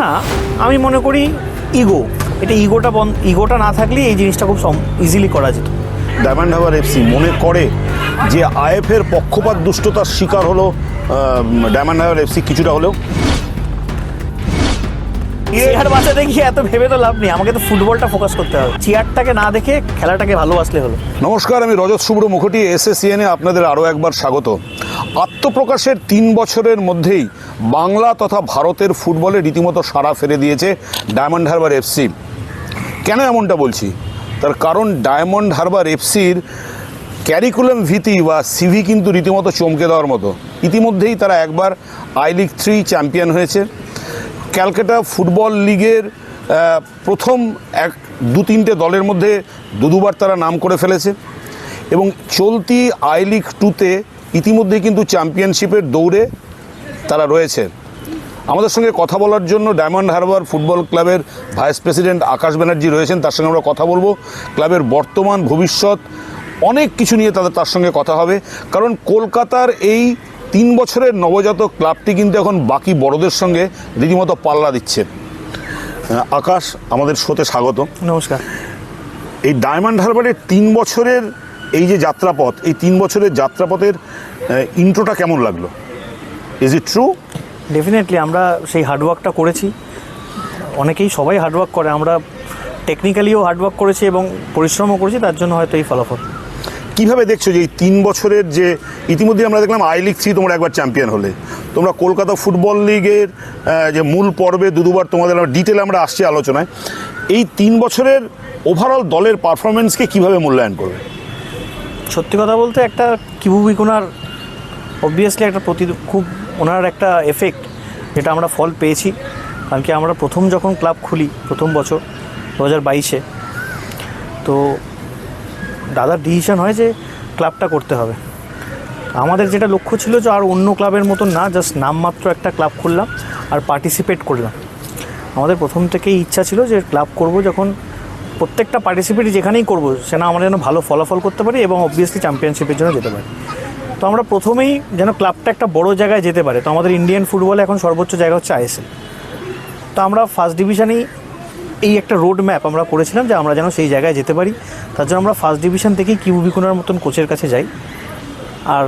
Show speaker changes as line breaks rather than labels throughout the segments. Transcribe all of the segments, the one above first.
না, আমি মনে করি ইগো এটা ইগোটা বন্ধ ইগোটা না থাকলে এই জিনিসটা খুব ইজিলি করা যেত।
ডায়মন্ড হারবার এফসি মনে করে যে আইএফের পক্ষপাত দুষ্টতার শিকার হলো ডায়মন্ড হারবার এফসি কিছুটা হলেও।
চেয়ার বাঁচাতে গিয়ে এত ভেবে তো লাভ নেই। আমাকে তো ফুটবলটা ফোকাস করতে হবে। চেয়ারটাকে না দেখে খেলাটাকে ভালোবাসলে হলো।
নমস্কার, আমি রজত শুভ্র মুখোটি এসএসিএনে আপনাদের আরও একবার স্বাগত। আত্মপ্রকাশের তিন বছরের মধ্যেই বাংলা তথা ভারতের ফুটবলে রীতিমতো সাড়া ফেলে দিয়েছে ডায়মন্ড হারবার এফসি কেন এমনটা বলছি? তার কারণ ডায়মন্ড হারবার এফসির ক্যারিকুলাম ভীতি বা সিভি কিন্তু রীতিমতো চমকে দেওয়ার মতো। ইতিমধ্যেই তারা একবার আই লিগ থ্রি চ্যাম্পিয়ন হয়েছে। ক্যালকাটা ফুটবল লিগের প্রথম এক, দু তিনটে দলের মধ্যে দু দুবার তারা নাম করে ফেলেছে। এবং চলতি আই লিগ টুতে ইতিমধ্যেই কিন্তু চ্যাম্পিয়নশিপের দৌড়ে তারা রয়েছে। আমাদের সঙ্গে কথা বলার জন্য ডায়মন্ড হারবার ফুটবল ক্লাবের ভাইস প্রেসিডেন্ট আকাশ ব্যানার্জি রয়েছেন, তার সঙ্গে আমরা কথা বলব। ক্লাবের বর্তমান ভবিষ্যৎ, অনেক কিছু নিয়ে তাদের, তার সঙ্গে কথা হবে। কারণ কলকাতার এই তিন বছরের নবজাতক ক্লাবটি কিন্তু এখন বাকি বড়দের সঙ্গে রীতিমতো পাল্লা দিচ্ছে। আকাশ আমাদের শোতে স্বাগত।
নমস্কার।
এই ডায়মন্ড হারবারের তিন বছরের এই যে যাত্রাপথ এই তিন বছরের যাত্রাপথের ইন্ট্রোটা কেমন লাগল? ইজ ইট ট্রু
ডেফিনেটলি আমরা সেই হার্ডওয়ার্কটা করেছি। অনেকেই সবাই হার্ডওয়ার্ক করে আমরা টেকনিক্যালিও হার্ডওয়ার্ক করেছি এবং পরিশ্রমও করেছি তার জন্য হয়তো এই ফলাফল।
কীভাবে দেখছ যে এই তিন বছরের যে ইতিমধ্যে আমরা দেখলাম আই লিগ থ্রি তোমরা একবার চ্যাম্পিয়ন হলে। তোমরা কলকাতা ফুটবল লিগের যে মূল পর্বে দু দুবার তোমাদের ডিটেলে আমরা আসছি আলোচনায়। এই তিন বছরের ওভারঅল দলের পারফরমেন্সকে কীভাবে মূল্যায়ন করবে?
সত্যি কথা বলতে একটা কিবুবিকুনার অবভিয়াসলি একটা প্রতি, খুব ওনার একটা এফেক্ট যেটা আমরা ফল পেয়েছি। কারণ কি আমরা প্রথম যখন ক্লাব খুলি, প্রথম বছর, দু হাজার বাইশে, তো দাদার ডিসিশন হয় যে ক্লাবটা করতে হবে। আমাদের যেটা লক্ষ্য ছিল যে আর অন্য ক্লাবের মতন না জাস্ট নামমাত্র একটা ক্লাব খুললাম আর পার্টিসিপেট করলাম। আমাদের প্রথম থেকেই ইচ্ছা ছিল যে ক্লাব করব যখন প্রত্যেকটা পার্টিসিপেট যেখানেই করব সেটা আমরা যেন ভালো ফলাফল করতে পারি এবং অবভিয়াসলি চ্যাম্পিয়নশিপের জন্য যেতে পারি। তো আমরা প্রথমেই যেন ক্লাবটা একটা বড় জায়গায় যেতে পারে। তো আমাদের ইন্ডিয়ান ফুটবলে এখন সর্বোচ্চ জায়গা হচ্ছে আইএসএল তো আমরা ফার্স্ট ডিভিশনেই এই একটা রোড ম্যাপ আমরা করেছিলাম যে আমরা যেন সেই জায়গায় যেতে পারি। তার জন্য আমরা ফার্স্ট ডিভিশন থেকেই কিউবিকুনার মতন কোচের কাছে যাই। আর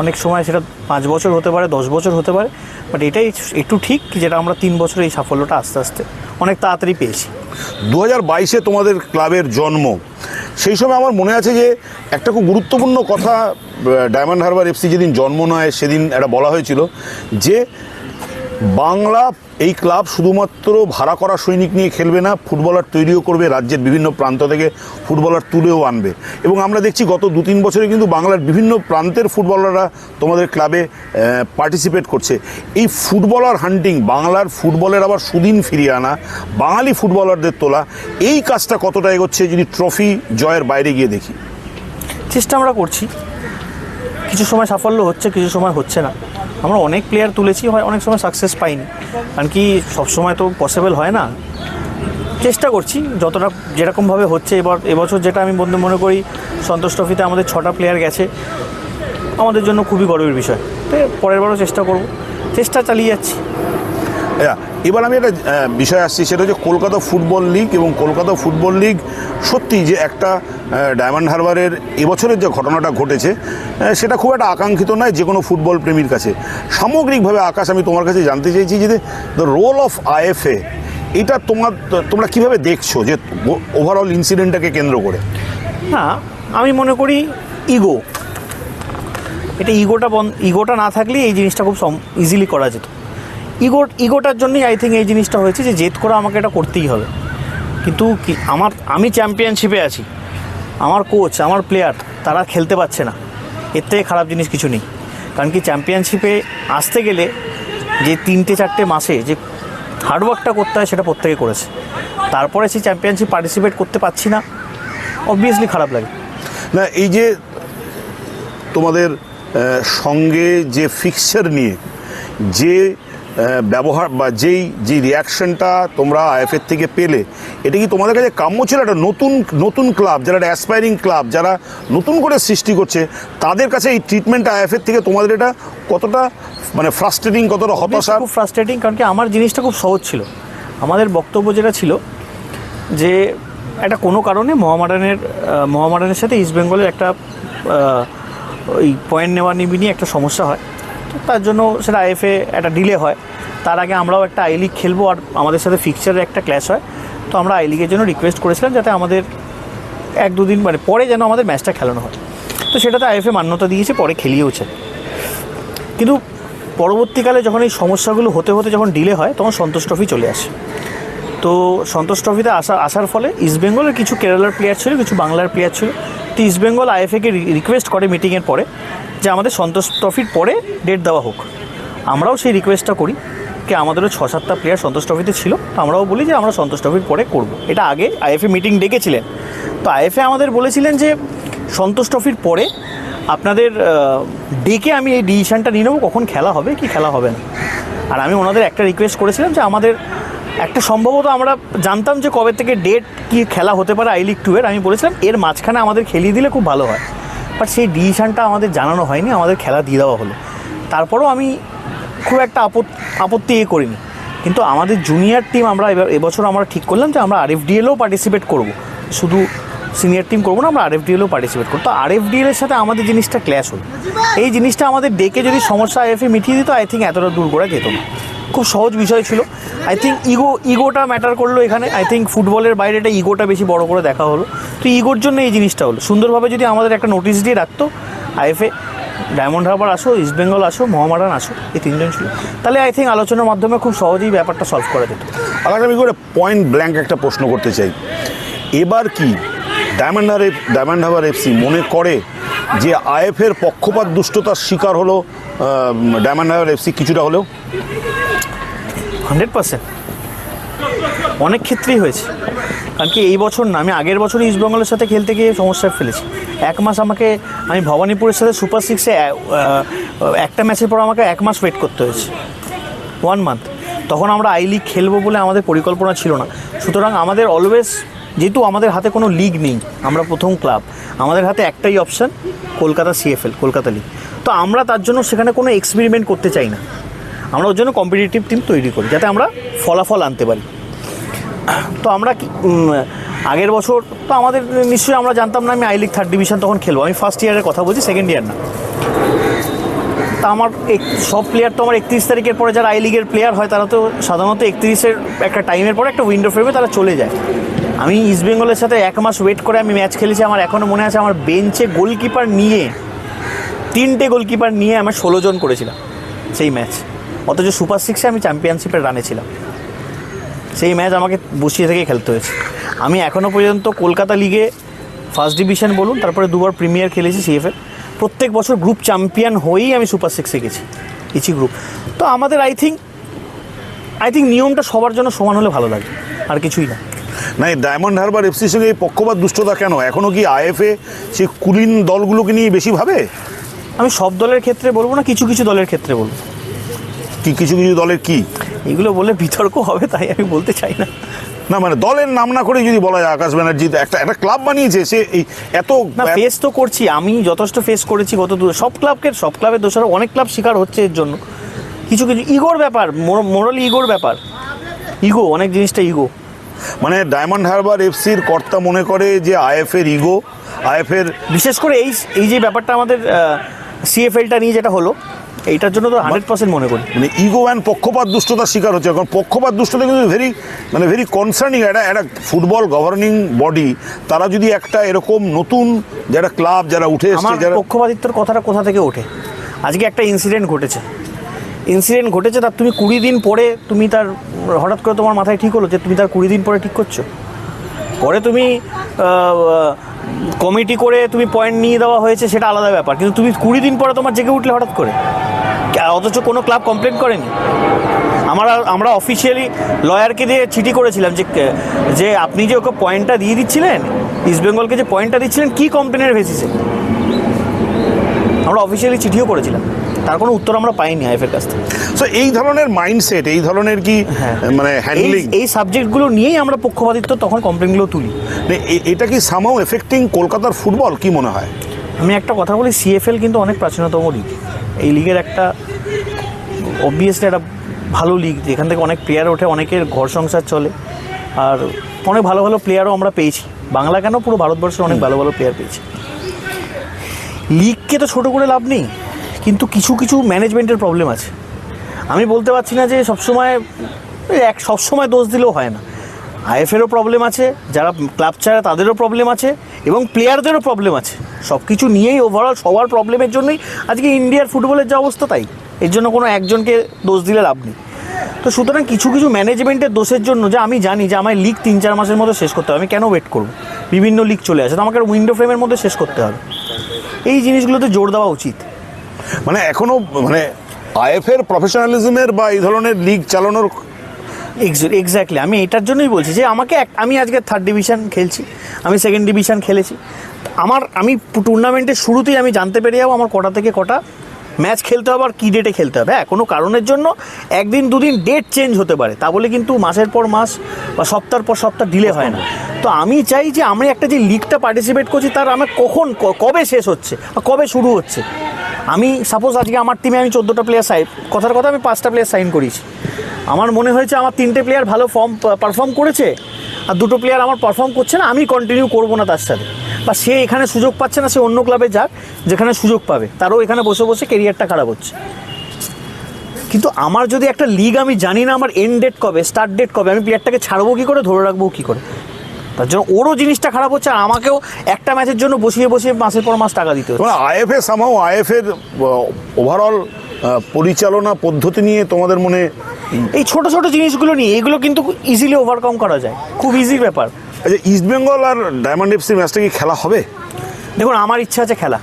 অনেক সময় সেটা পাঁচ বছর হতে পারে, দশ বছর হতে পারে বাট এটাই একটু ঠিক যেটা আমরা তিন বছর এই সাফল্যটা আস্তে আস্তে অনেক তাড়াতাড়ি পেয়েছি।
দু হাজার বাইশে তোমাদের ক্লাবের জন্ম। সেই সময় আমার মনে আছে যে একটা খুব গুরুত্বপূর্ণ কথা ডায়মন্ড হারবার এফসি যেদিন জন্ম নেয় সেদিন এটা বলা হয়েছিল যে বাংলা এই ক্লাব শুধুমাত্র ভাড়া করা সৈনিক নিয়ে খেলবে না, ফুটবলার তৈরিও করবে, রাজ্যের বিভিন্ন প্রান্ত থেকে ফুটবলার তুলেও আনবে। এবং আমরা দেখছি গত দু তিন বছরে কিন্তু বাংলার বিভিন্ন প্রান্তের ফুটবলাররা তোমাদের ক্লাবে পার্টিসিপেট করছে। এই ফুটবলার হান্টিং বাংলার ফুটবলের আবার সুদিন ফিরিয়ে আনা, বাঙালি ফুটবলারদের তোলা, এই কাজটা কতটা এগোচ্ছে যদি ট্রফি জয়ের বাইরে গিয়ে দেখি?
চেষ্টা আমরা করছি। কিছু সময় সাফল্য হচ্ছে, কিছু সময় হচ্ছে না। আমরা অনেক প্লেয়ার তুলেছি, হয় অনেক সময় সাকসেস পাইনি। কারণ কি, সবসময় তো পসিবল হয় না। চেষ্টা করছি, যতটা যেরকমভাবে হচ্ছে এবার, এবছর যেটা আমি বন্ধু মনে করি, সন্তোষ ট্রফিতে আমাদের ছটা প্লেয়ার গেছে। আমাদের জন্য খুবই গর্বের বিষয়। তো পরের বারও চেষ্টা করব। চেষ্টা চালিয়ে যাচ্ছি।
এবার আমি একটা বিষয় আসছি, সেটা হচ্ছে কলকাতা ফুটবল লিগ এবং কলকাতা ফুটবল লিগ সত্যি যে একটা ডায়মন্ড হারবারের এবছরের যে ঘটনাটা ঘটেছে সেটা খুব একটা আকাঙ্ক্ষিত নয় যে কোনো ফুটবল প্রেমীর কাছে। সামগ্রিকভাবে আকাশ, আমি তোমার কাছে জানতে চাইছি যে দ্য রোল অফ আইএফএ এটা তোমার, তোমরা কীভাবে দেখছ যে ওভারঅল ইনসিডেন্টটাকে কেন্দ্র করে?
না, আমি মনে করি ইগো এটা ইগোটা বন ইগোটা না থাকলে এই জিনিসটা খুব ইজিলি করা যেত। ইগো, ইগোটার জন্যই আই থিঙ্ক এই জিনিসটা হয়েছে যে জেদ করে আমাকে এটা করতেই হবে। কিন্তু কি, আমার, আমি চ্যাম্পিয়নশিপে আছি। আমার কোচ আমার প্লেয়ার তারা খেলতে পারছে না। এর থেকে খারাপ জিনিস কিছু নেই। কারণ কি চ্যাম্পিয়নশিপে আসতে গেলে যে তিনটে, চারটে মাসে যে হার্ডওয়ার্কটা করতে হয় সেটা প্রত্যেকে করেছে। তারপরে সেই চ্যাম্পিয়নশিপ পার্টিসিপেট করতে পারছি না। অবভিয়াসলি খারাপ লাগে।
না, এই যে তোমাদের সঙ্গে যে ফিক্সচার নিয়ে, যে ব্যবহার বা যেই যে রিয়াকশনটা তোমরা আইএফের থেকে পেলে এটা কি তোমাদের কাছে কাম্য ছিল? একটা নতুন নতুন ক্লাব যারা একটা অ্যাসপায়ারিং ক্লাব যারা নতুন করে সৃষ্টি করছে তাদের কাছে এই ট্রিটমেন্টটা আইএফের থেকে তোমাদের এটা কতটা মানে ফ্রাস্ট্রেটিং কতটা হতাশা
খুব ফ্রাস্ট্রেটিং কারণ কি আমার জিনিসটা খুব সহজ ছিল। আমাদের বক্তব্য যেটা ছিল যে একটা কোনো কারণে মহামারানের মহামারানের সাথে ইস্টবেঙ্গলের একটা ওই পয়েন্ট নেওয়া নিবি নিয়ে একটা সমস্যা হয়। তার জন্য সেটা আইএফএ একটা ডিলে হয়। তার আগে আমরাও একটা আই লিগ খেলব আর আমাদের সাথে ফিক্সচারের একটা ক্ল্যাশ হয়। তো আমরা আই লিগের জন্য রিকোয়েস্ট করেছিলাম যাতে আমাদের এক দুদিন মানে পরে যেন আমাদের ম্যাচটা খেলানো হয়। তো সেটাতে আইএফএ মান্যতা দিয়েছে, পরে খেলিয়েওছে। কিন্তু পরবর্তীকালে যখন এই সমস্যাগুলো হতে হতে যখন ডিলে হয়, তখন সন্তোষ ট্রফি চলে আসে। তো সন্তোষ ট্রফিতে আসা, আসার ফলে ইস্টবেঙ্গলের কিছু কেরালার প্লেয়ার ছিল, কিছু বাংলার প্লেয়ার ছিল। তো ইস্টবেঙ্গল আইএফএকে রিকোয়েস্ট করে মিটিংয়ের পরে। যে আমাদের সন্তোষ ট্রফির পরে ডেট দেওয়া হোক। আমরাও সেই রিকোয়েস্টটা করি কি আমাদেরও ছ সাতটা প্লেয়ার সন্তোষ ট্রফিতে ছিল, তো আমরাও বলি যে আমরা সন্তোষ ট্রফির পরে করব। এটা আগে আইএফএ মিটিং ডেকেছিলেন। তো আইএফএ আমাদের বলেছিলেন যে সন্তোষ ট্রফির পরে আপনাদের ডেকে আমি এই ডিসিশনটা নিয়ে নেব, কখন খেলা হবে, কি খেলা হবে না। আর আমি ওনাদের একটা রিকোয়েস্ট করেছিলাম যে আমাদের একটা সম্ভবত আমরা জানতাম যে কবে থেকে ডেট কি খেলা হতে পারে আই লিগ টু এর। আমি বলেছিলাম, এর মাঝখানে আমাদের খেলিয়ে দিলে খুব ভালো হয়। বাট সেই ডিসিশনটা আমাদের জানানো হয়নি, আমাদের খেলা দিয়ে দেওয়া হলো। তারপরেও আমি খুব একটা আপত্তি এ করিনি। কিন্তু আমাদের জুনিয়র টিম আমরা এবার এবছর আমরা ঠিক করলাম যে আমরা আরএফডিএলেও পার্টিসিপেট করব। শুধু সিনিয়র টিম করব না, আমরা আরএফডিএলেও পার্টিসিপেট করব। তো আরএফডিএল এর সাথে আমাদের জিনিসটা ক্ল্যাশ হলো। এই জিনিসটা আমাদের ডেকে যদি সমস্যা আইএফএ মিটিয়ে দিত আই থিঙ্ক এতটা দূর করে যেত না। খুব সহজ বিষয় ছিল। আই থিঙ্ক ইগো ইগোটা ম্যাটার করল এখানে। আই থিঙ্ক ফুটবলের বাইরে এটা ইগোটা বেশি বড় করে দেখা হলো। তো ইগোর জন্য এই জিনিসটা হলো। সুন্দরভাবে যদি আমাদের একটা নোটিশ দিয়ে রাখতো আইএফএ ডায়মন্ড হারবার আসো ইস্টবেঙ্গল আসো মহামারান আসো, এই তিনজন ছিল। তাহলে আই থিঙ্ক আলোচনার মাধ্যমে খুব সহজেই ব্যাপারটা সলভ করা যেত
আলাদা আমি করে পয়েন্ট ব্ল্যাঙ্ক একটা প্রশ্ন করতে চাই। এবার কি ডায়মন্ড হার ডায়মন্ড হারবার এফসি মনে করে যে আইএফের পক্ষপাত দুষ্টতার শিকার হলো ডায়মন্ড হারবার এফসি কিছুটা হলেও?
Hundred percent. অনেক ক্ষেত্রেই হয়েছে। কারণ কি এই বছর না, আমি আগের বছর ইস্টবেঙ্গলের সাথে খেলতে গিয়ে সমস্যায় ফেলেছি। এক মাস আমাকে, আমি ভবানীপুরের সাথে সুপার সিক্সে একটা ম্যাচের পর আমাকে এক মাস ওয়েট করতে হয়েছে। ওয়ান মান্থ তখন আমরা আই লিগ খেলব বলে আমাদের পরিকল্পনা ছিল না। সুতরাং আমাদের অলওয়েজ যেহেতু আমাদের হাতে কোনো লিগ নেই, আমরা প্রথম ক্লাব আমাদের হাতে একটাই option Kolkata CFL Kolkata league তো আমরা তার জন্য সেখানে কোনো এক্সপেরিমেন্ট করতে চাই না। আমরা ওর জন্য কম্পিটিটিভ টিম তৈরি করি, যাতে আমরা ফলাফল আনতে পারি। তো আমরা আগের বছর তো আমাদের নিশ্চয়ই আমরা জানতাম না আমি আই লিগ থার্ড ডিভিশন তখন খেলব। আমি ফার্স্ট ইয়ারের কথা বলছি সেকেন্ড ইয়ার না। তা আমার এক- সব প্লেয়ার তো আমার একত্রিশ তারিখের পরে যারা আই লিগের প্লেয়ার হয়, তারা তো সাধারণত একত্রিশের একটা টাইমের পরে একটা উইন্ডো ফ্রেমে তারা চলে যায়। আমি ইস্টবেঙ্গলের সাথে এক মাস ওয়েট করে আমি ম্যাচ খেলেছি, আমার এখনও মনে আছে আমার বেঞ্চে গোলকিপার নিয়ে, তিনটে গোলকিপার নিয়ে আমার ষোলো জন করেছিলাম, সেই ম্যাচ অথচ সুপার সিক্সে আমি চ্যাম্পিয়নশিপের রানে ছিলাম। সেই ম্যাচ আমাকে বসিয়ে থেকে খেলতে হয়েছে। আমি এখনও পর্যন্ত কলকাতা লিগে ফার্স্ট ডিভিশন বলুন তারপরে দুবার প্রিমিয়ার খেলেছি সিএফএ প্রত্যেক বছর গ্রুপ চ্যাম্পিয়ন হয়েই আমি সুপার সিক্সে গেছি ইচি গ্রুপ। তো আমাদের আই থিঙ্ক আই থিঙ্ক নিয়মটা সবার জন্য সমান হলে ভালো লাগে আর কিছুই না।
না এই ডায়মন্ড হারবার এফসির সঙ্গে এই পক্ষপাত দুষ্টতা কেন? এখনও কি আইএফএ সেই কুলিন দলগুলোকে নিয়ে বেশি ভাবে?
আমি সব দলের ক্ষেত্রে বলব না কিছু কিছু দলের ক্ষেত্রে বলব।
কি কিছু কিছু দলের কি?
এগুলো বলে বিতর্ক হবে তাই আমি বলতে চাই না।
না মানে দলের নাম না করে যদি বলা যায় আকাশ ব্যানার্জি একটা একটা ক্লাব বানিয়েছে সে এই এত
না ফেস তো করছি আমি যথেষ্ট ফেস করেছি গত দূর সব ক্লাবকে সব ক্লাবের দোষারও অনেক ক্লাব শিকার হচ্ছে এর জন্য। কিছু কিছু ইগোর ব্যাপার মোরাল ইগোর ব্যাপার। ইগো অনেক জিনিসটা ইগো।
মানে ডায়মন্ড হারবার এফসির কর্তা মনে করে যে আইএফের ইগো আইএফের
বিশেষ করে এই এই যে ব্যাপারটা আমাদের সিএফএলটা নিয়ে যেটা হলো এইটার জন্য তো হান্ড্রেড পার্সেন্ট মনে করি।
মানে ইগো অ্যান্ড পক্ষপাত দুষ্টতার শিকার হচ্ছে। এখন পক্ষপাত দুষ্টতা কিন্তু ভেরি মানে ভেরি কনসার্নিং একটা একটা ফুটবল গভর্নিং বডি তারা যদি একটা এরকম নতুন যারা ক্লাব যারা উঠে এসছে যারা
পক্ষপাতিত্বর কথাটা কোথা থেকে ওঠে? আজকে একটা ইনসিডেন্ট ঘটেছে। ইনসিডেন্ট ঘটেছে তার তুমি কুড়ি দিন পরে তুমি তার হঠাৎ করে তোমার মাথায় ঠিক হলো যে তুমি তার কুড়ি দিন পরে ঠিক করছ? পরে তুমি কমিটি করে তুমি পয়েন্ট নিয়ে দেওয়া হয়েছে সেটা আলাদা ব্যাপার। কিন্তু তুমি কুড়ি দিন পরে তোমার জেগে উঠলে হঠাৎ করে। অথচ কোনো ক্লাব কমপ্লেন করেনি। আমরা আমরা অফিসিয়ালি লয়ারকে দিয়ে চিঠি করেছিলাম যে যে আপনি যে ওকে পয়েন্টটা দিয়ে দিচ্ছিলেন ইস্টবেঙ্গলকে যে পয়েন্টটা দিচ্ছিলেন কী কমপ্লেনের বেসিসে আমরা অফিসিয়ালি চিঠিও করেছিলাম। তার কোনো উত্তর আমরা পাইনি আইফের কাছ থেকে।
সো এই ধরনের মাইন্ডসেট এই ধরনের কি
হ্যাঁ।
মানে হ্যান্ডলিং
এই সাবজেক্টগুলো নিয়েই আমরা পক্ষপাতিত্ব তখন কমপ্লেনগুলো তুলি।
এটা কি সামাও এফেক্টিং কলকাতার ফুটবল কি মনে হয়?
আমি একটা কথা বলি সিএফএল কিন্তু অনেক প্রাচীনতম লিগ এই লিগের একটা অবভিয়াসলি একটা ভালো লিগ যেখান থেকে অনেক প্লেয়ার ওঠে অনেকের ঘর সংসার চলে। আর অনেক ভালো ভালো প্লেয়ারও আমরা পেয়েছি। বাংলা কেন পুরো ভারতবর্ষে অনেক ভালো ভালো প্লেয়ার পেয়েছি। লিগকে তো ছোটো করে লাভ নেই কিন্তু কিছু কিছু ম্যানেজমেন্টের প্রবলেম আছে। আমি বলতে পারছি না যে সবসময় এক সবসময় দোষ দিলেও হয় না। আইএফেরও প্রবলেম আছে, যারা ক্লাব ছাড়া তাদেরও প্রবলেম আছে এবং প্লেয়ারদেরও প্রবলেম আছে। সব কিছু নিয়েই ওভারঅল সবার প্রবলেমের জন্যই আজকে ইন্ডিয়ার ফুটবলের যা অবস্থা তাই, এর জন্য কোনো একজনকে দোষ দিলে লাভ নেই। তো সুতরাং কিছু কিছু ম্যানেজমেন্টের দোষের জন্য যে আমি জানি যে আমার লিগ তিন চার মাসের মধ্যে শেষ করতে হবে, আমি কেন ওয়েট করব? বিভিন্ন লিগ চলে আসে, তো আমাকে উইন্ডো ফ্রেমের মধ্যে শেষ করতে হবে। এই জিনিসগুলোতে জোর দেওয়া উচিত।
মানে এখনও মানে আইএফের প্রফেশনালিজমের বা এই ধরনের লিগ চালানোর
এক্স্যাক্টলি আমি এটার জন্যই বলছি যে আমাকে আমি আজকে থার্ড ডিভিশন খেলছি, আমি সেকেন্ড ডিভিশন খেলেছি। আমার, আমি টুর্নামেন্টের শুরুতেই আমি জানতে পেরে যাব আমার কটা থেকে কটা ম্যাচ খেলতে হবে আর কী ডেটে খেলতে হবে। হ্যাঁ কোনো কারণের জন্য একদিন দুদিন ডেট চেঞ্জ হতে পারে। তা বলে কিন্তু মাসের পর মাস বা সপ্তাহের পর সপ্তাহ ডিলে হয় না। তো আমি চাই যে আমি একটা যে লিগটা পার্টিসিপেট করছি তার আমার কখন কবে শেষ হচ্ছে বা কবে শুরু হচ্ছে। আমি সাপোজ আজকে আমার টিমে আমি চোদ্দোটা প্লেয়ার সাইন কথার কথা আমি পাঁচটা প্লেয়ার সাইন করিয়েছি। আমার মনে হয়েছে আমার তিনটে প্লেয়ার ভালো ফর্ম পারফর্ম করেছে, আর দুটো প্লেয়ার আমার পারফর্ম করছে না, আমি কন্টিনিউ করব না তার সাথে। বা সে এখানে সুযোগ পাচ্ছে না, সে অন্য ক্লাবে যাক, যেখানে সুযোগ পাবে। তারও এখানে বসে বসে কেরিয়ারটা খারাপ হচ্ছে। কিন্তু আমার যদি একটা লিগ আমি জানি না আমার এন্ড ডেট কবে স্টার্ট ডেট কবে, আমি প্লেয়ারটাকে ছাড়বো কী করে, ধরে রাখব কী করে? তার জন্য ওরও জিনিসটা খারাপ হচ্ছে, আর আমাকেও একটা ম্যাচের জন্য বসিয়ে বসিয়ে মাসের পর মাস টাকা দিতে হচ্ছে।
আইএফএ সামাও আইএফের ওভারঅল পরিচালনা পদ্ধতি নিয়ে তোমাদের মনে
এই ছোট ছোট জিনিসগুলো নিয়ে এগুলো কিন্তু ইজিলি ওভারকাম করা যায়। খুব ইজি ব্যাপার।
আচ্ছা ইস্টবেঙ্গল আর ডায়মন্ড এফসি ম্যাচটা কি খেলা হবে?
দেখুন আমার ইচ্ছা আছে খেলা।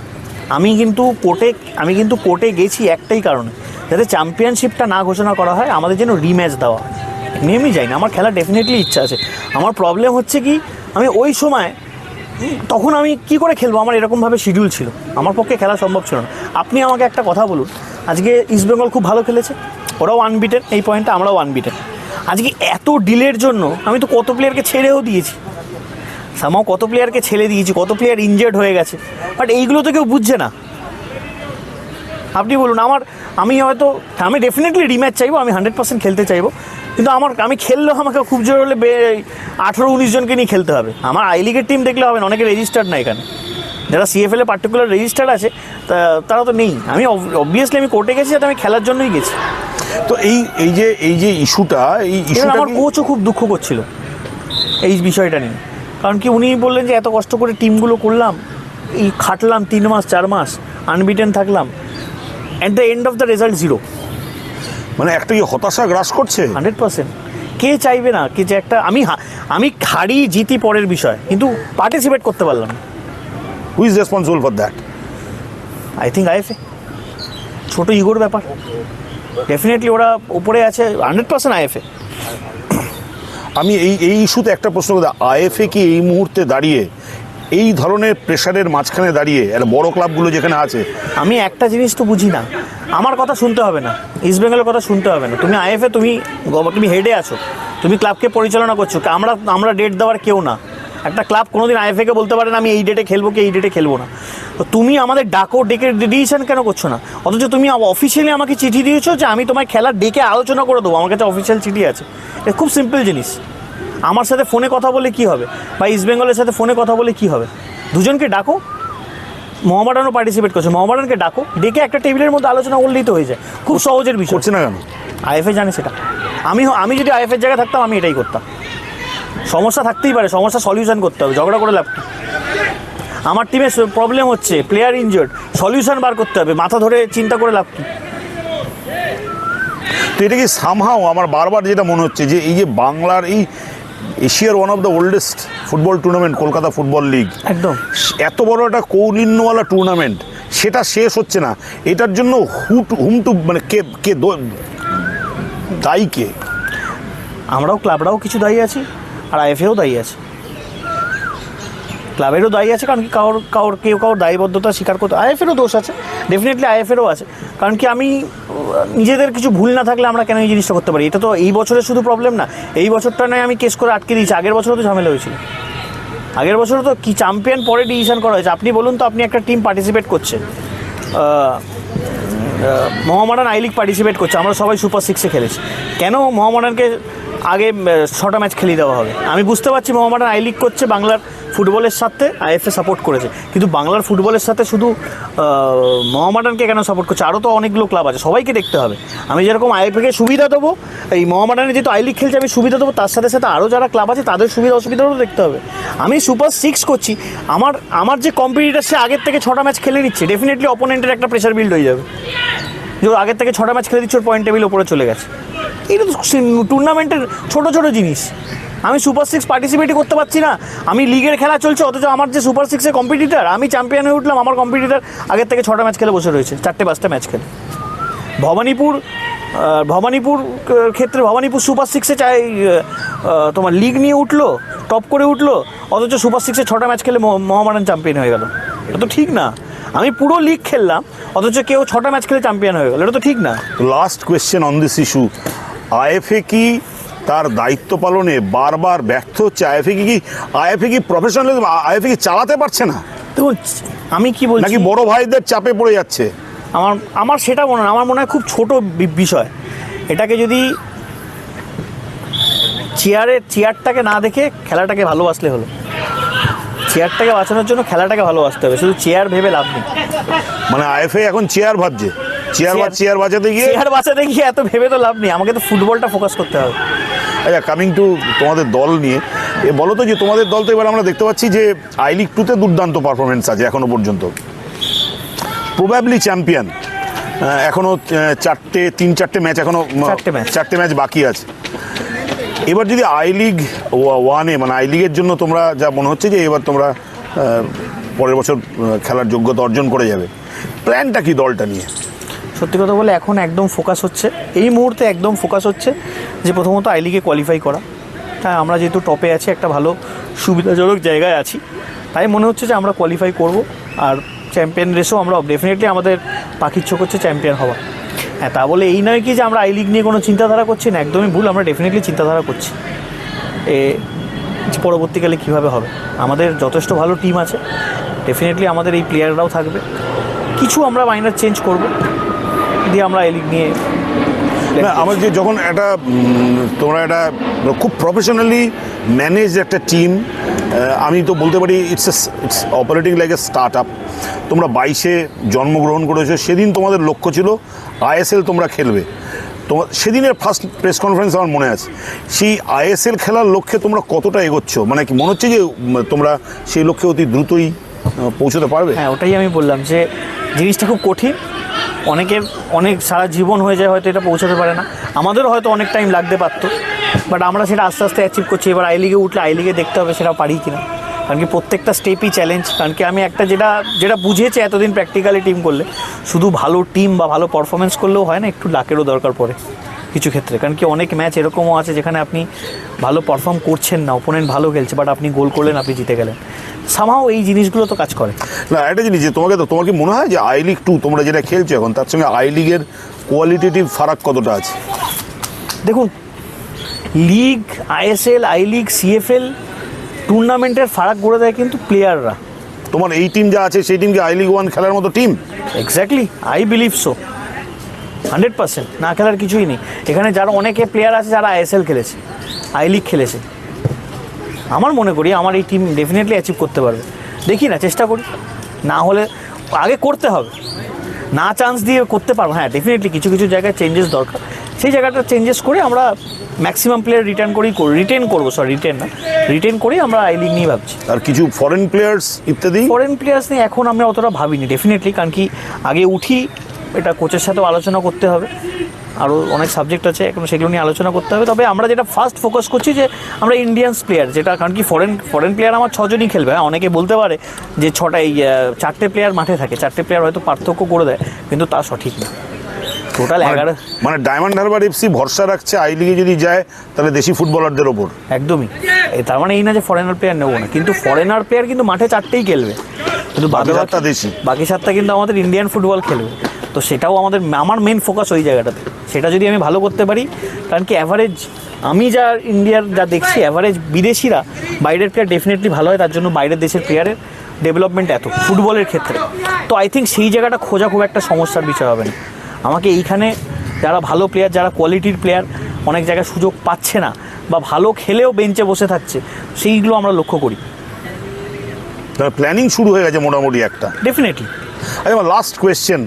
আমি কিন্তু কোর্টে আমি কিন্তু কোর্টে গেছি একটাই কারণে। যাতে চ্যাম্পিয়নশিপটা না ঘোষণা করা হয় আমাদের যেন রিম্যাচ দেওয়া। হয় এমনি এমনি যাই না আমার খেলা ডেফিনেটলি ইচ্ছা আছে। আমার প্রবলেম হচ্ছে কি আমি ওই সময় তখন আমি কি করে খেলব? আমার এরকমভাবে শিডিউল ছিল। আমার পক্ষে খেলা সম্ভব ছিল না। আপনি আমাকে একটা কথা বলুন। আজকে ইস্টবেঙ্গল খুব ভালো খেলেছে। ওরাও আনবিটেন এই পয়েন্টটা আমরাও আনবিটেন আজকে এত ডিলের জন্য আমি তো কত প্লেয়ারকে ছেড়েও দিয়েছি। সামাও কত প্লেয়ারকে ছেড়ে দিয়েছি, কত প্লেয়ার ইনজার্ড হয়ে গেছে। বাট এইগুলো তো কেউ বুঝছে না। আপনি বলুন আমার আমি হয়তো আমি ডেফিনেটলি রিম্যাচ চাইব আমি হান্ড্রেড পার্সেন্ট খেলতে চাইব। কিন্তু আমার আমি খেললেও আমাকে খুব জোর হলে আঠেরো উনিশ জনকে নিয়ে খেলতে হবে। আমার আই লিগের টিম দেখলে হবে না অনেকে রেজিস্টার্ড না এখানে। যারা সিএফএল এ পার্টিকুলার রেজিস্টার্ড আছে তা- তারা তো নেই। আমি অবভিয়াসলি আমি কোর্টে গেছি যাতে আমি খেলার জন্যই গেছি।
তো এই এই যে এই যে ইস্যুটা এই ইস্যুটা
আমার কোচও খুব দুঃখ করছিল এই বিষয়টা নিয়ে। কারণ কি উনি বললেন যে এত কষ্ট করে টিমগুলো করলাম এই খাটলাম তিন মাস চার মাস আনবিটেন থাকলাম। At the end of the result zero
মানে একটা কি হতাশা গ্রাস করছে?
Hundred percent. কে চাইবে না? কি যে একটা আমি আমি হারি জিতি পরের বিষয় কিন্তু পার্টিসিপেট করতে পারলাম
who is responsible for that
I think IFA ছোটো ইগোর ব্যাপার। ডেফিনেটলি ওরা উপরে আছে হান্ড্রেড পার্সেন্ট আইএফএ
আমি এই এই ইস্যুতে একটা প্রশ্ন করতে আইএফএ কি এই মুহূর্তে দাঁড়িয়ে এই ধরনের প্রেশারের মাঝখানে দাঁড়িয়ে একটা বড় ক্লাবগুলো যেখানে আছে,
আমি একটা জিনিস তো বুঝি না। আমার কথা শুনতে হবে না। ইস্ট বেঙ্গলের কথা শুনতে হবে না। তুমি আইএফএ তুমি তুমি হেডে আছো। তুমি ক্লাবকে পরিচালনা করছ। আমরা আমরা ডেট দেওয়ার কেউ না। একটা ক্লাব কোনোদিন আইএফএকে বলতে পারে না, আমি এই ডেটে খেলব কি এই ডেটে খেলব না। তো তুমি আমাদের ডাকো, ডেকে ডিসিশন কেন করছ না? অথচ তুমি অফিসিয়ালি আমাকে চিঠি দিয়েছ যে আমি তোমার খেলার ডেকে আলোচনা করে দেবো। আমার কাছে অফিসিয়াল চিঠি আছে। এটা খুব সিম্পল জিনিস। আমার সাথে ফোনে কথা বলে কি হবে? বা ইস্ট বেঙ্গলের সাথে ফোনে কথা বলে কি হবে? দুজনকে ডাকো। মোহামেডানও পার্টিসিপেট করছে। মোহামেডানকে ডাকো। ডেকে একটা টেবিলের মধ্যে আলোচনা করলেই তো হয়ে যায়। খুব সহজের বিষয়।
করছে না কেন?
আইএফএ জানে সেটা। আমি আমি যদি আইএফএর জায়গায় থাকতাম আমি এটাই করতাম। সমস্যা থাকতেই পারে। সমস্যা সলিউশন করতে হবে। ঝগড়া করে লাভ আমার টিমে প্রবলেম হচ্ছে। প্লেয়ার ইনজার্ড সলিউশন বার করতে হবে। মাথা ধরে চিন্তা করে লাভ কি?
তো এটা কি সামহাও আমার বারবার যেটা মনে হচ্ছে যে এই যে বাংলার এই এশিয়ার one of the oldest football tournament Kolkata football league
একদম।
এত বড় একটা কৌলিন্যওয়ালা টুর্নামেন্ট সেটা শেষ হচ্ছে না। এটার জন্য হুট হুমটু মানে কে কে দায়ী কে?
আমরাও ক্লাবরাও কিছু দায়ী আছি আর আইএফএও দায়ী আছে। ক্লাবেরও দায়ী আছে কারণ কি কারোর কারোর কেউ কারোর দায়বদ্ধতা স্বীকার করতে আইএফেরও দোষ আছে ডেফিনেটলি আইএফেরও আছে। কারণ কি আমি নিজেদের কিছু ভুল না থাকলে আমরা কেন এই জিনিসটা করতে পারি? এটা তো এই বছরের শুধু প্রবলেম না। এই বছরটা নয় আমি কেস করে আটকে দিয়েছি আগের বছরও তো ঝামেলা হয়েছিল। আগের বছরও তো কি চ্যাম্পিয়ন পরে ডিসিশন করা হয়েছে। আপনি বলুন তো আপনি একটা টিম পার্টিসিপেট করছে। Ah, Mohammedan I league participate করছে আমরা সবাই সুপার সিক্সে খেলেছি। কেন মোহামেডানকে আগে ছটা ম্যাচ খেলিয়ে দেওয়া হবে। আমি বুঝতে পারছি মোহামেডান আই লিগ করছে বাংলার ফুটবলের সাথে আইএফএ সাপোর্ট করেছে। কিন্তু বাংলার ফুটবলের সাথে শুধু মোহামেডানকে কেন সাপোর্ট করছে? আরও তো অনেকগুলো ক্লাব আছে, সবাইকে দেখতে হবে। আমি যেরকম আইএফএকে সুবিধা দেবো, এই মোহামেডানে যেহেতু আই লিগ খেলছে, আমি সুবিধা দেবো, তার সাথে সাথে আরও যারা ক্লাব আছে, তাদের সুবিধা অসুবিধাও দেখতে হবে। আমি সুপার সিক্স করছি, আমার আমার যে কম্পিটিটার সে আগের থেকে ছটা ম্যাচ খেলে নিচ্ছে। ডেফিনেটলি অপোনেন্টের একটা প্রেশার বিল্ড হয়ে যাবে। যে আগের থেকে ছটা ম্যাচ খেলে দিচ্ছে, ওর পয়েন্ট টেবিল ওপরে চলে গেছে। এটা তো টুর্নামেন্টের ছোট ছোট জিনিস। আমি সুপার সিক্স পার্টিসিপেটই করতে পারছি না। আমি লিগের খেলা চলছে, অথচ আমার যে সুপার সিক্সের কম্পিটিটার আমি চ্যাম্পিয়ন হয়ে উঠলাম, আমার কম্পিটিটার আগের থেকে ছটা ম্যাচ খেলে বসে রয়েছে, চারটে, পাঁচটা ম্যাচ খেলে। ভবানীপুর ভবানীপুর ক্ষেত্রে ভবানীপুর সুপার সিক্সে চাই তোমার লিগ নিয়ে উঠল টপ করে উঠল, অথচ সুপার সিক্সে ছটা ম্যাচ খেলে মহ- মোহামেডান চ্যাম্পিয়ন হয়ে গেল। এটা তো ঠিক না। আমি পুরো লিগ খেললাম, অথচ কেউ ছটা ম্যাচ খেলে চ্যাম্পিয়ন হয়ে গেল। এটা তো ঠিক না।
Last question on this issue IFA কি তার দায়িত্ব পালনে বারবার ব্যর্থ হচ্ছে? আইএফএ কি আইএফএ কি প্রফেশনালিজম আইএফএ কি চালাতে পারছে না?
দেখুন আমি কি বলছি?
নাকি বড় ভাইদের চাপে পড়ে যাচ্ছে?
আমার আমার সেটা মনে হয় আমার মনে হয় খুব ছোট বিষয়। এটাকে যদি চেয়ারে চেয়ারটাকে না দেখে খেলাটাকে ভালোবাসলে হলো। চেয়ারটাকে বাঁচানোর জন্য খেলাটাকে ভালোবাসতে হবে শুধু চেয়ার ভেবে লাভ নেই।
মানে আইএফএ এখন চেয়ার ভাবছে? চেয়ার
চেয়ার-
বাজাতে গিয়ে
চেয়ার বাঁচাতে গিয়ে এত ভেবে তো লাভ নেই। আমাকে তো ফুটবলটা ফোকাস করতে হবে।
আচ্ছা কামিং টু তোমাদের দল নিয়ে এ বলো তো যে তোমাদের দল তো এবার আমরা দেখতে পাচ্ছি যে আই লিগ টুতে দুর্দান্ত পারফরমেন্স আছে এখনও পর্যন্ত। প্রবাবলি চ্যাম্পিয়ন এখনও চারটে তিন চারটে ম্যাচ এখনও।
চারটে
ম্যাচ বাকি আছে। এবার যদি আই লিগ ওয়ানে মানে আই লিগের জন্য তোমরা যা মনে হচ্ছে যে এবার তোমরা পরের বছর খেলার যোগ্যতা অর্জন করে যাবে। প্ল্যানটা কি দলটা নিয়ে?
সত্যি কথা বলে এখন একদম ফোকাস হচ্ছে। এই মুহূর্তে একদম ফোকাস হচ্ছে যে প্রথমত আই লিগে কোয়ালিফাই করা। হ্যাঁ আমরা যেহেতু টপে আছি, একটা ভালো সুবিধাজনক জায়গায় আছি। তাই মনে হচ্ছে যে আমরা কোয়ালিফাই করব আর চ্যাম্পিয়ন রেসও আমরা ডেফিনেটলি আমাদের পাখির চোখ হচ্ছে চ্যাম্পিয়ন হওয়া। হ্যাঁ তা বলে এই নয় কি যে আমরা আই লিগ নিয়ে কোনো চিন্তাধারা করছি না, একদমই ভুল, আমরা ডেফিনেটলি চিন্তাধারা করছি। এ পরবর্তীকালে কীভাবে হবে? আমাদের যথেষ্ট ভালো টিম আছে ডেফিনেটলি আমাদের এই প্লেয়াররাও থাকবে। কিছু আমরা মাইনার চেঞ্জ করব। দিয়ে আমরা এই লিগ নিয়ে
আমার যে যখন একটা তোমরা একটা খুব প্রফেশনালি ম্যানেজ একটা টিম আমি তো বলতে পারি it's it's operating like a start up তোমরা বাইশে জন্মগ্রহণ করেছ সেদিন তোমাদের লক্ষ্য ছিল আইএসএল তোমরা খেলবে। তোমার সেদিনের ফার্স্ট প্রেস কনফারেন্স আমার মনে আছে। সেই আইএসএল খেলার লক্ষ্যে তোমরা কতটা এগোচ্ছ? মানে কি মনে হচ্ছে যে তোমরা সেই লক্ষ্যে অতি দ্রুতই পৌঁছতে পারবে?
হ্যাঁ ওটাই আমি বললাম যে জিনিসটা খুব কঠিন অনেকের অনেক সারা জীবন হয়ে যায় হয়তো এটা পৌঁছাতে পারে না। আমাদের হয়তো অনেক টাইম লাগতে পারতো বাট আমরা সেটা আস্তে আস্তে অ্যাচিভ করছি। এবার আই লিগে উঠলে আই লিগে দেখতে হবে সেটা পারি কিনা। কারণ কি প্রত্যেকটা স্টেপই চ্যালেঞ্জ কারণ কি আমি একটা যেটা যেটা বুঝেছি এতদিন প্র্যাকটিক্যালি টিম করলে, শুধু ভালো টিম বা ভালো পারফরমেন্স করলেও হয় না, একটু লাকেরও দরকার পড়ে। কিছু ক্ষেত্রে। কারণ কি অনেক ম্যাচ এরকমও আছে যেখানে আপনি ভালো পারফর্ম করছেন না ওপোনেন্ট ভালো খেলছে বাট আপনি গোল করলেন আপনি জিতে গেলেন। সামাও এই জিনিসগুলো তো কাজ করে।
না একটা জিনিস যে তোমাকে তো তোমার কি মনে হয় যে আই লিগ টু তোমরা যেটা খেলছো এখন তার সঙ্গে আই লিগের কোয়ালিটেটিভ ফারাক কতটা আছে?
দেখুন league ISL I league CFL টুর্নামেন্টের ফারাক করে দেয় কিন্তু প্লেয়াররা
তোমার এই টিম যা আছে সেই টিমকে আই লিগ ওয়ান খেলার মতো team
exactly I believe so hundred percent না খেলার কিছুই নেই। এখানে যারা অনেকে প্লেয়ার আছে যারা আইএসএল খেলেছে আই লিগ খেলেছে। আমার মনে করি আমার এই টিম ডেফিনেটলি অ্যাচিভ করতে পারবে। দেখি না চেষ্টা করি। না হলে আগে করতে হবে। না চান্স দিয়ে করতে পারব। হ্যাঁ ডেফিনেটলি কিছু কিছু জায়গায় চেঞ্জেস দরকার। সেই জায়গাটা চেঞ্জেস করে আমরা ম্যাক্সিমাম প্লেয়ার রিটার্ন করেই করি রিটেন করব। সরি রিটেন না। রিটেন করেই আমরা আই লিগ নিয়ে ভাবছি।
আর কিছু ফরেন প্লেয়ার্স ইত্যাদি?
ফরেন প্লেয়ার্স নিয়ে এখন আমরা অতটা ভাবিনি ডেফিনেটলি কারণ কি আগে উঠি এটা কোচের সাথেও আলোচনা করতে হবে। আরও অনেক সাবজেক্ট আছে এখন সেগুলো নিয়ে আলোচনা করতে হবে। তবে আমরা যেটা ফার্স্ট ফোকাস করছি যে আমরা ইন্ডিয়ান্স প্লেয়ার যেটা কারণ কি ফরেন ফরেন প্লেয়ার আমার ছজনই খেলবে। হ্যাঁ অনেকে বলতে পারে যে ছটা এই চারটে প্লেয়ার মাঠে থাকে। চারটে প্লেয়ার হয়তো পার্থক্য করে দেয় কিন্তু তা সঠিক না। টোটাল এগারো
মানে ডায়মন্ড হারবার এফসি ভরসা রাখছে আই লিগে যদি যায় তাহলে দেশি ফুটবলারদের ওপর।
একদমই। তার মানে এই না যে ফরেনার প্লেয়ার নেব না কিন্তু ফরেনার প্লেয়ার কিন্তু মাঠে চারটেই খেলবে। কিন্তু
বাকি
বাকি
সাতটা দেশি।
বাকি সাতটা কিন্তু আমাদের ইন্ডিয়ান ফুটবল খেলবে। তো সেটাও আমাদের আমার মেন ফোকাস ওই জায়গাটাতে। সেটা যদি আমি ভালো করতে পারি কারণ কি অ্যাভারেজ আমি যা ইন্ডিয়ার যা দেখছি অ্যাভারেজ বিদেশিরা বাইরের প্লেয়ার ডেফিনেটলি ভালো হয় তার জন্য বাইরের দেশের প্লেয়ারের ডেভেলপমেন্ট এত ফুটবলের ক্ষেত্রে। তো আই থিঙ্ক সেই জায়গাটা খোঁজা খুব একটা সমস্যার বিষয় হবে না। আমাকে এইখানে যারা ভালো প্লেয়ার যারা কোয়ালিটির প্লেয়ার অনেক জায়গায় সুযোগ পাচ্ছে না বা ভালো খেলেও বেঞ্চে বসে থাকছে সেইগুলো আমরা লক্ষ্য করি।
প্ল্যানিং শুরু হয়ে গেছে মোটামুটি একটা।
ডেফিনেটলি
আচ্ছা লাস্ট কোয়েশ্চেন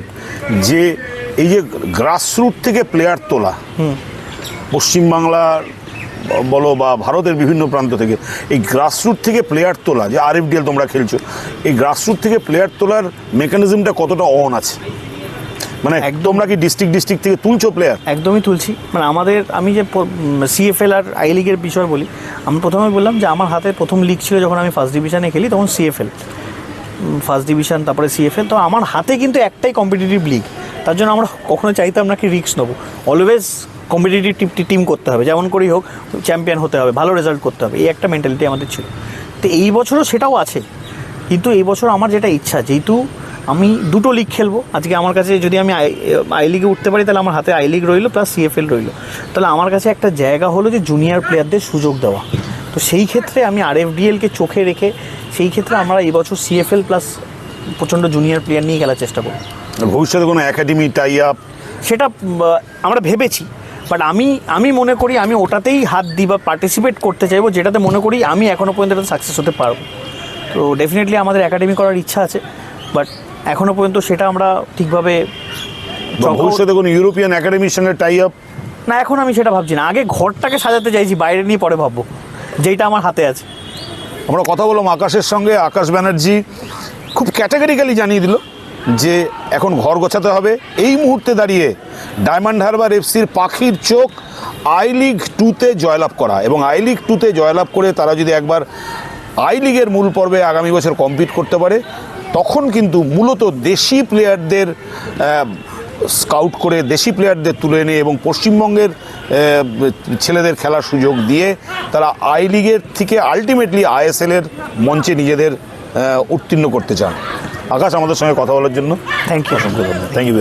যে এই যে গ্রাসরুট থেকে প্লেয়ার তোলা পশ্চিমবাংলার বলো বা ভারতের বিভিন্ন প্রান্ত থেকে এই গ্রাসরুট থেকে প্লেয়ার তোলা যে আর তোমরা খেলছো এই গ্রাসরুট থেকে প্লেয়ার তোলার মেকানিজমটা কতটা অন আছে? মানে
একদম।
নাকি ডিস্ট্রিক্ট ডিস্ট্রিক্ট থেকে তুলছো প্লেয়ার
একদমই তুলছি। মানে আমাদের আমি যে সিএফএল আর আই লিগের বিষয় বলি আমি প্রথমে বললাম যে আমার হাতে প্রথম লিগ ছিল যখন আমি ফার্স্ট ডিভিশনে খেলি তখন সিএফএল ফার্স্ট ডিভিশন তারপরে সিএফএল তো আমার হাতে কিন্তু একটাই কম্পিটিটিভ লিগ তার জন্য আমরা কখনো চাইতাম না কি রিস্ক নেব। অলওয়েজ কম্পিটিটিভ টিম করতে হবে। যেমন করেই হোক চ্যাম্পিয়ন হতে হবে, ভালো রেজাল্ট করতে হবে। এই একটা মেন্টালিটি আমাদের ছিল। তো এই বছরও সেটাও আছে। কিন্তু এই বছর আমার যেটা ইচ্ছা, যেহেতু আমি দুটো লিগ খেলব, আজকে আমার কাছে যদি আমি আই লিগে উঠতে পারি, তাহলে আমার হাতে আই লিগ রইল প্লাস সিএফএল রইল। তাহলে আমার কাছে একটা জায়গা হলো যে জুনিয়র প্লেয়ারদের সুযোগ দেওয়া। তো সেই ক্ষেত্রে আমি আর এফডিএলকে চোখে রেখে সেই ক্ষেত্রে আমরা এই বছর সিএফএল প্লাস প্রচণ্ড জুনিয়র প্লেয়ার নিয়ে খেলার চেষ্টা করব।
ভবিষ্যতে কোনো একাডেমি টাই আপ
সেটা আমরা ভেবেছি বাট আমি আমি মনে করি আমি ওটাতেই হাত দিই বা পার্টিসিপেট করতে চাইব যেটাতে মনে করি আমি এখনও পর্যন্ত এটাতে সাকসেস হতে পারব। তো ডেফিনেটলি আমাদের একাডেমি করার ইচ্ছা আছে বাট এখনও পর্যন্ত সেটা আমরা ঠিকভাবে
ভবিষ্যতে কোনো ইউরোপিয়ান একাডেমির সঙ্গে টাই আপ
না এখন আমি সেটা ভাবছি না। আগে ঘরটাকে সাজাতে চাইছি বাইরে নিয়ে পরে ভাববো। যেইটা আমার হাতে আছে।
আমরা কথা বললাম আকাশের সঙ্গে, আকাশ ব্যানার্জি খুব ক্যাটাগরিক্যালি জানিয়ে দিল যে এখন ঘর গোছাতে হবে। এই মুহূর্তে দাঁড়িয়ে ডায়মন্ড হারবার এফসির পাখির চোখ আই লিগ টুতে জয়লাভ করা এবং আই লিগ টুতে জয়লাভ করে তারা যদি একবার আই লিগের মূল পর্বে আগামী বছর কম্পিট করতে পারে, তখন কিন্তু মূলত দেশি প্লেয়ারদের স্কাউট করে দেশি প্লেয়ারদের তুলে এনে এবং পশ্চিমবঙ্গের ছেলেদের খেলার সুযোগ দিয়ে তারা আই লিগের থেকে আলটিমেটলি আইএসএলের মঞ্চে নিজেদের উত্তীর্ণ করতে চান। আকাশ আমাদের সঙ্গে কথা বলার জন্য
থ্যাংক ইউ
থ্যাংক ইউ